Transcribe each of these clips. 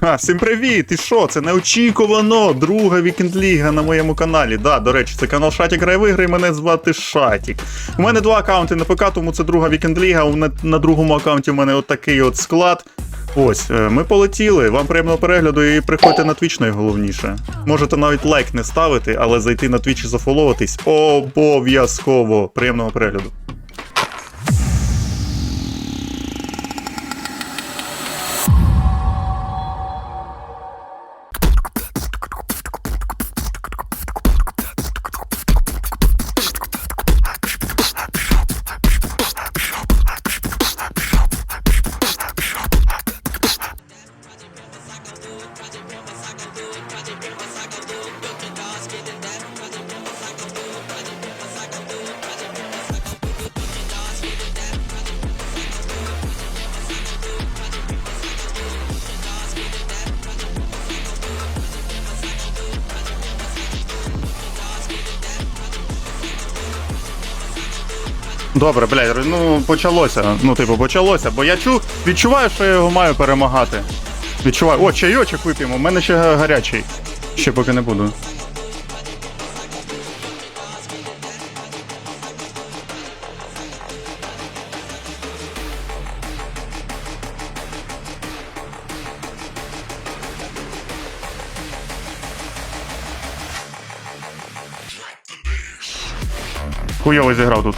Ха, всім привіт! І що? Це неочікувано. Друга вікенд-ліга на моєму каналі. Да, до речі, це канал Шатік Грає і мене звати Шатік. У мене два аккаунти на ПК, тому це друга вікенд-ліга. У На другому аккаунті у мене от такий от склад. Ось, е, ми полетіли. Вам приємного перегляду і приходьте на Twitch найголовніше. Можете навіть лайк не ставити, але зайти на Twitch і зафоловитись обов'язково. Приємного перегляду. Добре, блядь, ну почалося. Ну, типу, почалося, бо я чу, відчуваю, що я його маю перемагати. Відчуваю. О, чайочок вип'ємо, у мене ще гарячий. Ще поки не буду. Хуйово зіграв тут.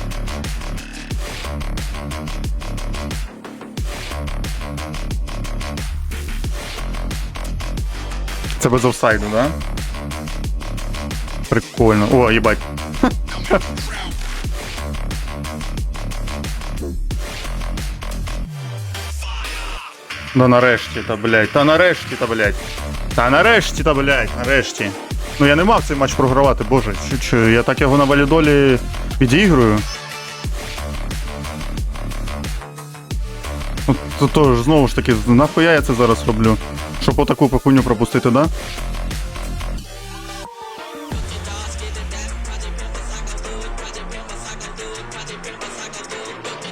Це без офсайду, да? Прикольно. О, їбать. Да нарешті, та блядь, та нарешті, та блядь. Та нарешті, та блядь, нарешті. Ну я не мав цей матч програвати, боже, що, що, я так його на валідолі підігрую. то, то ж знову ж таки, нахуя я це зараз роблю? Щоб отаку похуйню пропустити, да?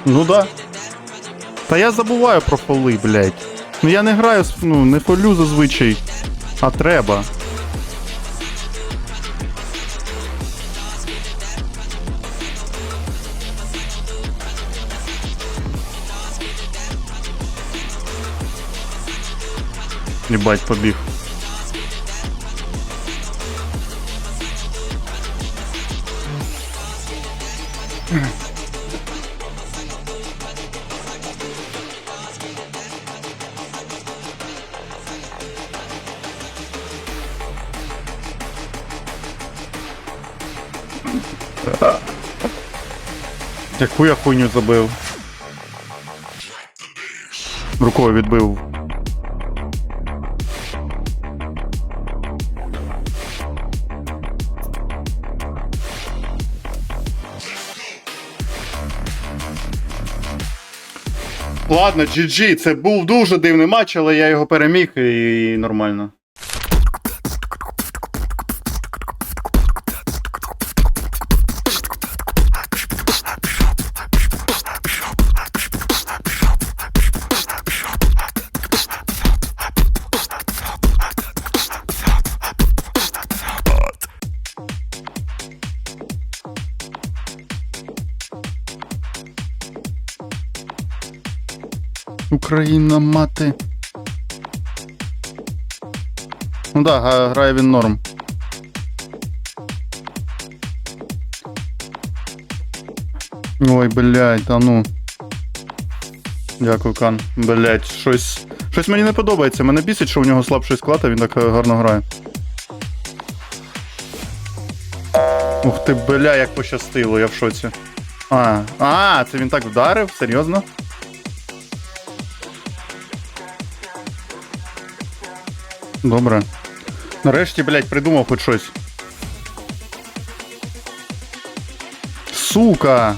Ну да. Та я забуваю про фоли, блядь. Ну я не граю, ну, не фолю зазвичай, а треба. Єбать, побіг. Яку я хуйню забив? Рукою відбив. Ладно, GG, це був дуже дивний матч, але я його переміг і нормально. Україна мати. Ну да, грає він норм. Ой, блядь, та ну. Дякую, Кан. Блядь, щось. Щось мені не подобається. Мене бісить, що у нього слабший склад, а він так е, гарно грає. Ух ти, бля, як пощастило, я в шоці. А, а, це він так вдарив? Серйозно? Добре. Нарешті, блядь, придумав хоч щось. Сука!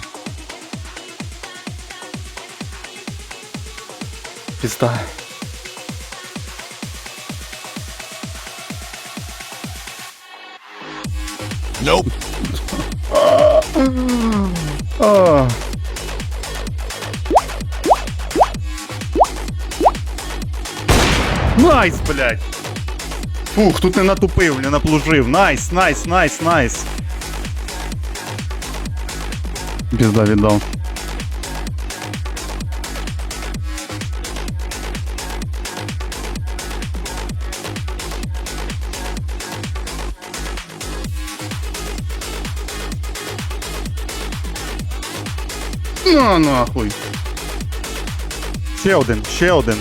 Пізда. Nope. А. Найс, блядь. Фух, тут не натупив, не наплужив. Найс, найс, найс, найс. Пізда віддав. На нахуй. Ще один, ще один.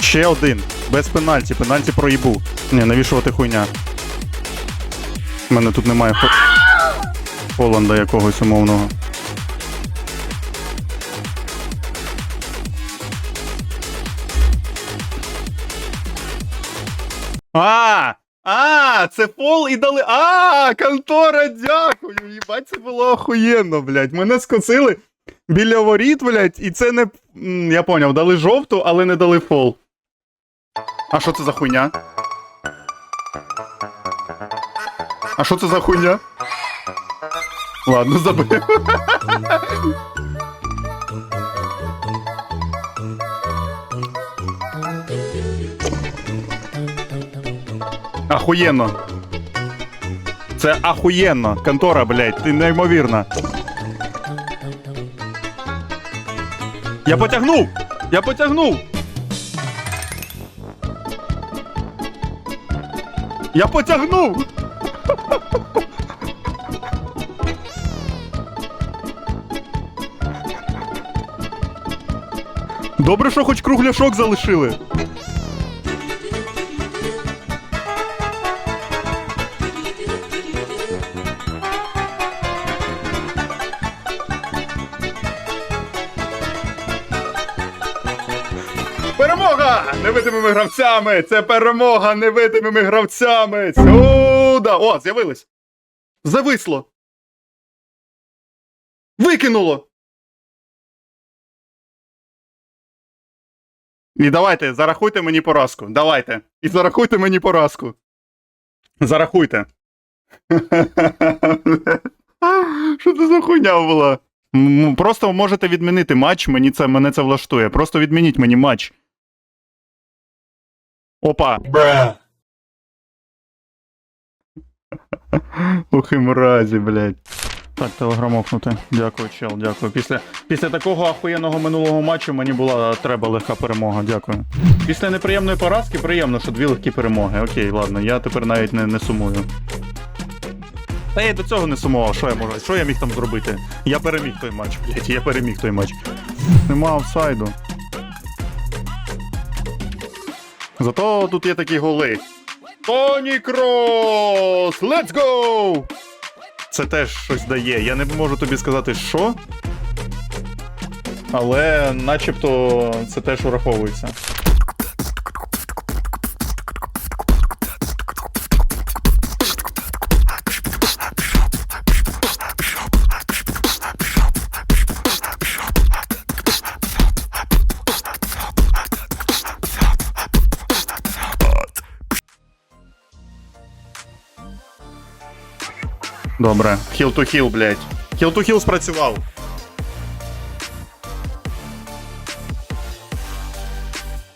Ще один. Без пенальті. Пенальті проїбу. Ні, навішувати хуйня. У мене тут немає хо... Холланда якогось умовного. А! А, це фол і дали. А, контора, дякую. Їбать, це було охуєнно, блядь. Мене скосили біля воріт, блядь, і це не. Я поняв, дали жовту, але не дали фол. А що це за хуйня? А що це за хуйня? Ладно, забив. Ахуєнно. Це ахуєнно. Контора, блядь, ти неймовірна. Я потягнув! Я потягнув! Я потягнув! Добре, що хоч кругляшок залишили. Перемога! Невидимими гравцями! Це перемога невидимими гравцями! Сюда! О, з'явились! Зависло! Викинуло! І давайте, зарахуйте мені поразку. Давайте. І зарахуйте мені поразку. Зарахуйте. Що це за хуйня була? Просто можете відмінити матч, мені це, мене це влаштує. Просто відмініть мені матч. Опа. Ох і мразі, блядь. Так, телеграм окнути. Дякую, чел, дякую. Після, після такого ахуєнного минулого матчу мені була треба легка перемога. Дякую. Після неприємної поразки приємно, що дві легкі перемоги. Окей, ладно, я тепер навіть не, не сумую. Та я до цього не сумував, що я можу, що я міг там зробити? Я переміг той матч, блядь, я переміг той матч. Нема офсайду. Зато тут є такі голи. Тоні Крос! Let's go! Це теж щось дає. Я не можу тобі сказати, що. Але начебто це теж ураховується. Добре. Хіл ту хіл, блядь. Хіл ту хіл спрацював.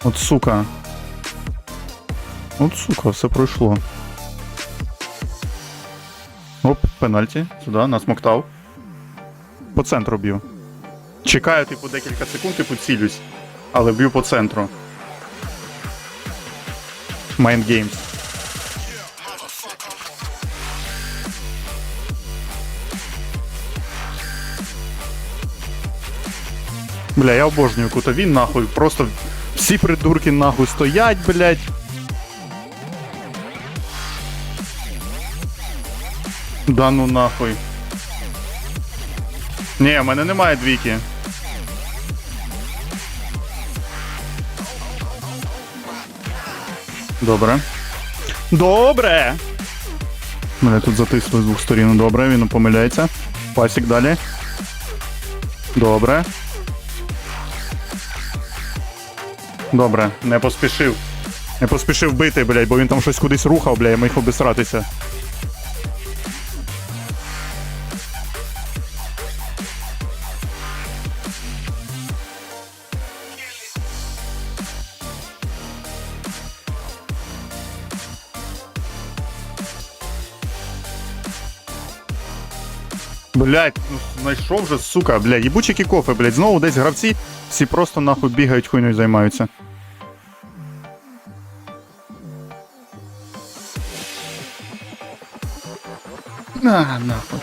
От сука. От сука, все пройшло. Оп, пенальті. Сюди, насмоктав. По центру б'ю. Чекаю, типу, декілька секунд, типу, цілюсь. Але б'ю по центру. Mind Games. Бля, я обожнюю кутові, нахуй. Просто всі придурки нахуй стоять, блядь. Да ну нахуй. Ні, в мене немає двійки. Добре. Добре! Мене тут затисли з двох сторін. Добре, він помиляється. Пасік далі. Добре. Добре, не поспішив. Не поспішив бити, блядь, бо він там щось кудись рухав, блядь, я міг обісратися. Блять, ну знайшов же, сука, блядь, їбучі кікофи, блядь, знову десь гравці, всі просто нахуй бігають, хуйною займаються. На, нахуй.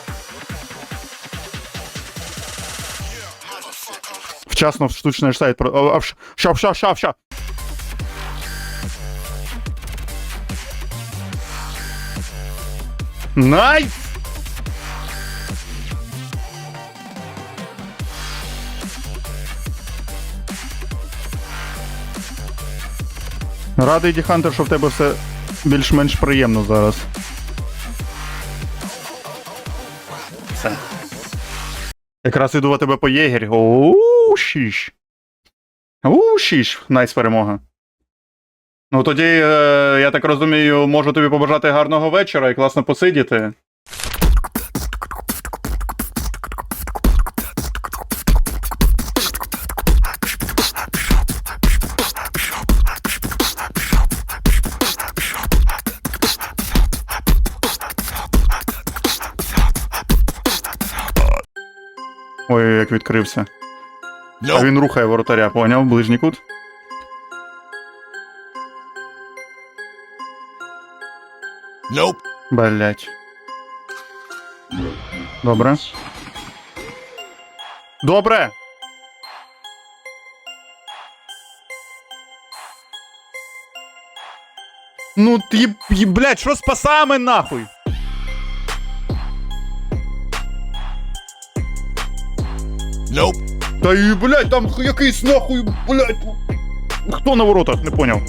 Вчасно штучний вш- ща, ща, ща, ща. Найс! Радий Діхантер, що в тебе все більш-менш приємно зараз. Якраз іду в тебе по шіш. Оу, шіш. Найс перемога. Ну тоді, е, я так розумію, можу тобі побажати гарного вечора і класно посидіти. Ой, як відкрився. А він рухає воротаря, поняв? Ближній кут. Nope. Блять. Добре. Добре. Ну, ти, блять, що з пасами нахуй? Nope. Та і, блядь, там х- якийсь нахуй, блядь. Хто на воротах, не поняв.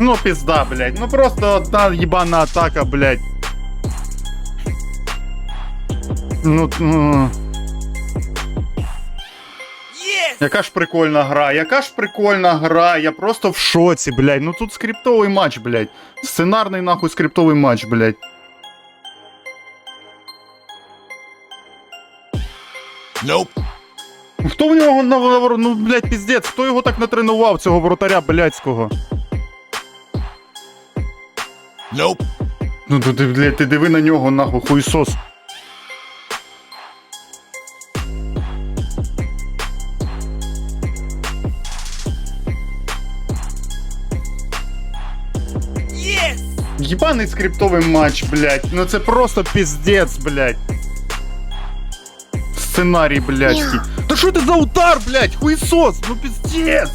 Ну, пізда, блядь. Ну просто одна їбана атака, блядь. Ну, ну. Яка ж прикольна гра, яка ж прикольна гра, я просто в шоці, блядь. Ну тут скриптовий матч, блядь. Сценарний нахуй скриптовий матч, блядь. Nope. Хто в нього на ну, блядь, піздець, хто його так натренував, цього воротаря блядського? Nope. Ну ти, ти, блядь, ти диви на нього, нахуй, хуйсос. Єбаний скриптовий матч, блядь. Ну це просто піздець, блядь. Сценарій, блядський. Та що це за удар, блядь? Хуйсос, ну піздець.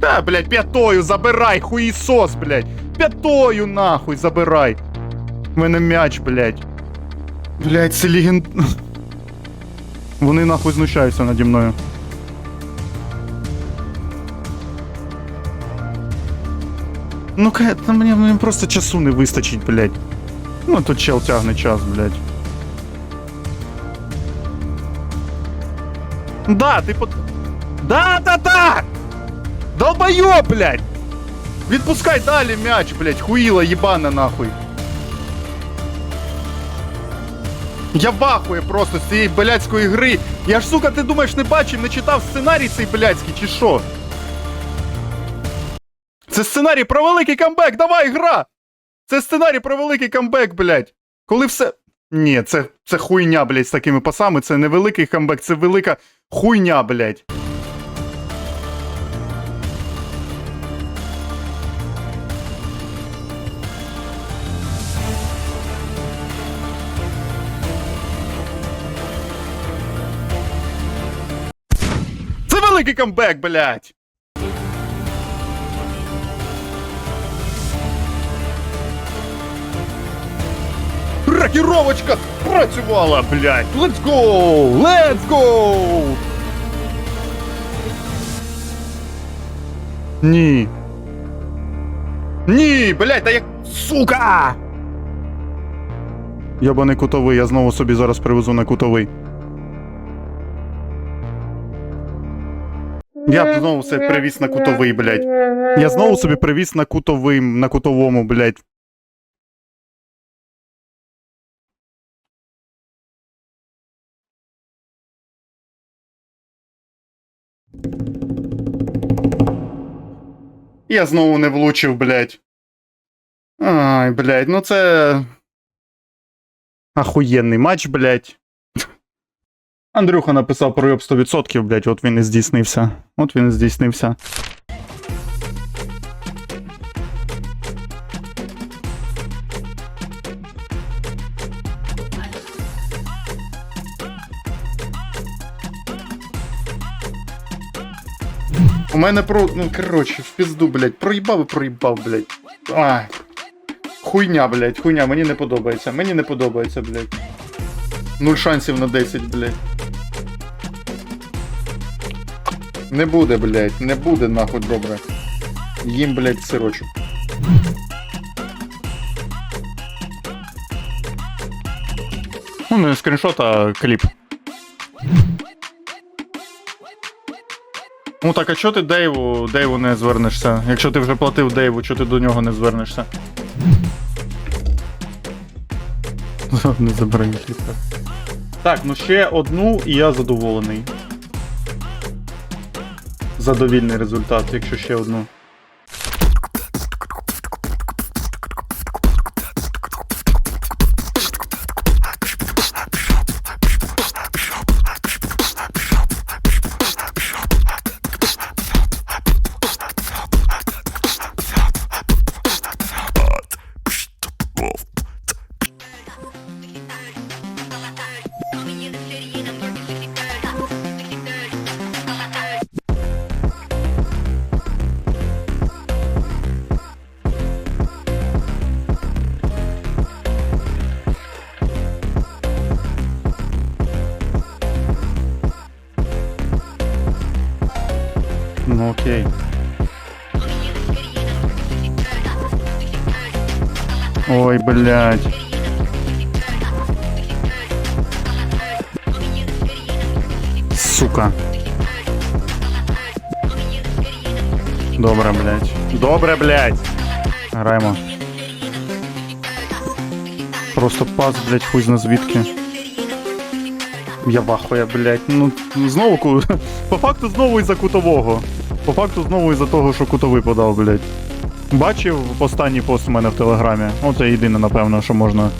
Та, блядь, п'ятою забирай, хуїсос, блядь. П'ятою нахуй забирай. В мене м'яч, блядь. Блядь, це леген... Вони нахуй знущаються наді мною. Ну ка, та мені, мені просто часу не вистачить, блядь. Ну тут чел тягне час, блядь. Да, ти по... Да, да, да! Долбойоб, блядь! Відпускай далі м'яч, блядь, хуїла єбана нахуй. Я вахує просто з цієї блядської гри. Я ж, сука, ти думаєш, не бачив, не читав сценарій цей блядський, чи що? Це сценарій про великий камбек, давай, гра! Це сценарій про великий камбек, блядь. Коли все. Ні, це, це хуйня, блядь, з такими пасами. Це не великий камбек, це велика хуйня, блядь. Камбек, блядь! Рокіровочка спрацювала, блядь! Let's go! Let's go! Ні. Ні, блядь, та як. Сука! Ябаний кутовий, я знову собі зараз привезу на кутовий. Я знову себе привіз на кутовий, блядь. Я знову собі привіз на кутовим, на кутовому, блядь. Я знову не влучив, блядь. Ай, блядь, ну це. Ахуєнний матч, блядь. Андрюха написав пройоб 100%, блядь, от він і здійснився. От він і здійснився. У мене про. Ну, коротше, в пізду, блядь, проїбав і проїбав, блядь. Ай. Хуйня, блядь, хуйня, мені не подобається. Мені не подобається, блядь. Нуль шансів на 10, блядь. Не буде, блядь, не буде нахуй добре. Їм, блядь, сирочок. Ну, не скріншот, а кліп. Ну так, а чого ти Дейву, Дейву не звернешся? Якщо ти вже платив Дейву, чого ти до нього не звернешся? Не забирай кліпа. Так, ну ще одну і я задоволений. Задовільний результат, якщо ще одну. Ну. Ой, блядь. Сука. Добре, блядь. Добре, блядь. Граємо. Просто пас, блядь, хуй зна звідки. Я вахуя, блядь. Ну, знову. По факту знову із-за кутового. По факту знову із-за того, що кутовий подав, блядь. Бачив останній пост у мене в телеграмі. Оце єдине, напевно, що можна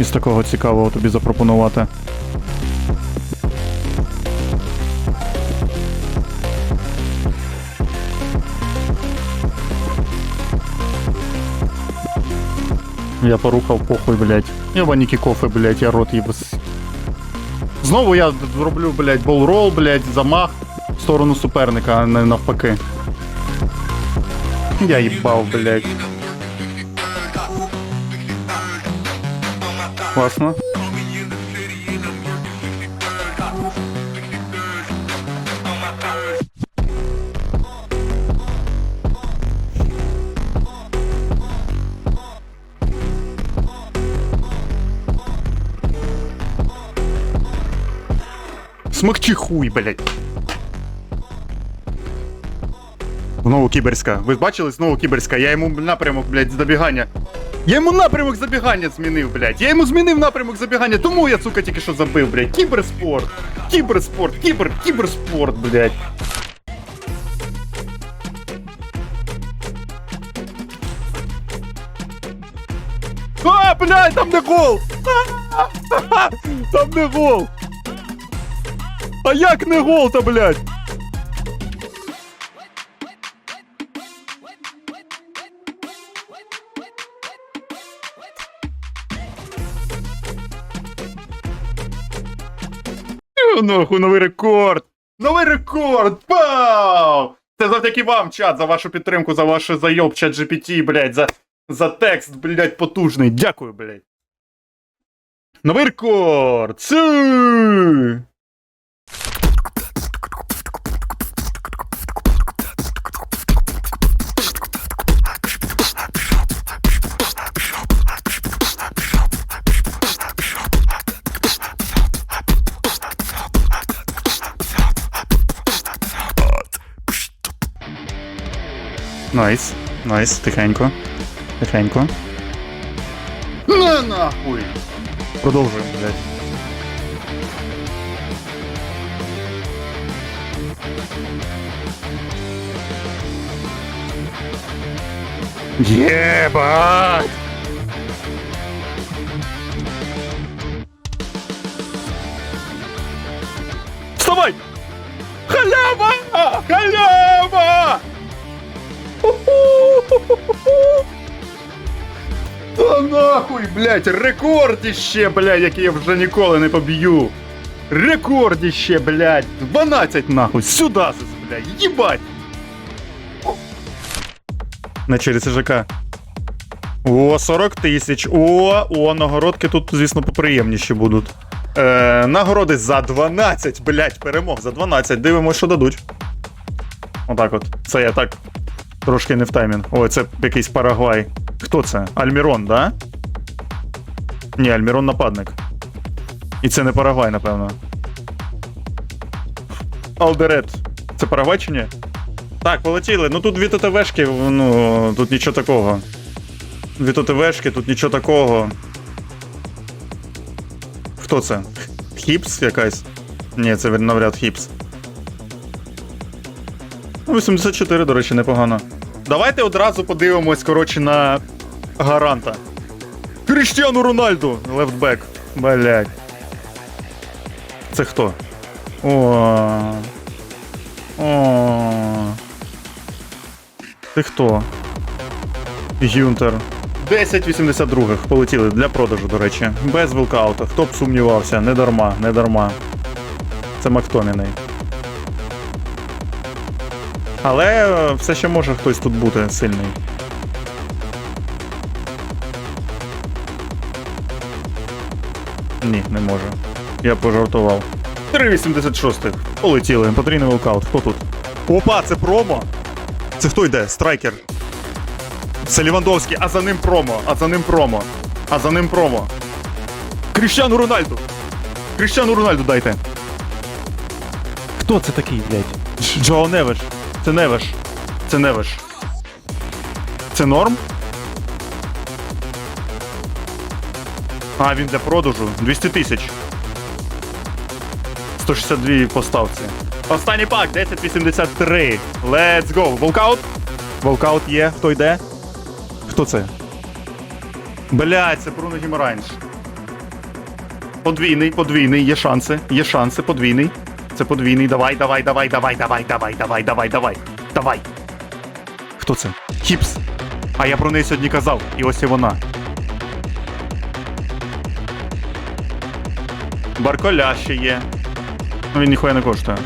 із такого цікавого тобі запропонувати. Я порухав похуй, блядь. Єбаніки кофе, блядь, я рот їбас. Знову я зроблю, блядь, болрол, блядь, замах сторону суперника, а не навпаки. Я їбав, блядь. Класно. Смокчи хуй, блядь. Знову кіберська. Ви бачили знову кіберська? Я йому напрямок, блядь, забігання. Я йому напрямок забігання змінив, блядь. Я йому змінив напрямок забігання, тому я, сука, тільки що забив, блядь. Кіберспорт. Кіберспорт, кібер, кіберспорт, блядь. А, блядь, там не гол! Там не гол! А як не гол-то, блядь? Нахуй, новий рекорд! Новий рекорд! Пау! Це завдяки вам, чат, за вашу підтримку, за вашу зайоб, чат GPT, блядь, за, за текст, блядь, потужний. Дякую, блядь. Новий рекорд! Цу! Найс. Найс, тихенько. Тихенько. На нахуй! Продовжуємо, блядь. Єбать! Нахуй, блядь, рекордіще, блядь, яке я вже ніколи не поб'ю. Рекордіще, блядь, 12 нахуй, сюди, блядь, їбать. На через ЖК. О, 40 тисяч. О, о, нагородки тут, звісно, поприємніші будуть. Е, нагороди за 12, блядь, перемог за 12. Дивимось, що дадуть. Отак от. Це я так трошки не в таймінг. О, це якийсь Парагвай. Хто це? Альмірон, да? Ні, Альмірон нападник. І це не Парагвай, напевно. Алдерет. Це Парагвай чи ні? Так, полетіли. Ну тут дві ТТВшки, ну, тут нічого такого. Дві ТТВшки, тут нічого такого. Хто це? Хіпс якась? Ні, це навряд Хіпс. Ну, 84, до речі, непогано. Давайте одразу подивимось, коротше, на гаранта. Кріштіану Рональду! Лефтбек. Блять. Це хто? О. О. Ти хто? Гюнтер. 1082 полетіли для продажу, до речі. Без вилкаута. Хто б сумнівався? Не дарма, не дарма. Це Мактоміний. Але все ще може хтось тут бути сильний. Ні, не може. Я пожартував. 3,86. Полетіли. Потрійний волкаут. Хто тут? Опа, це промо. Це хто йде? Страйкер. Це Лівандовський, а за ним промо. А за ним промо. А за ним промо. Кріщану Рональду. Кріщану Рональду дайте. Хто це такий, блядь? Дж- Джоу Невеш. Це Невеш. Це Невеш. Це норм? А, він для продажу. 200 тисяч. 162 поставці. Останній пак, 1083. Let's go. Волкаут? Волкаут є. Хто йде? Хто це? Блять, це Бруно Гімаранж. Подвійний, подвійний, є шанси, є шанси, подвійний. Це подвійний. Давай, давай, давай, давай, давай, давай, давай, давай, давай. Давай. Хто це? Хіпс. А я про неї сьогодні казав. І ось і вона. Барколя ще є. Ну він ніхуя не коштує.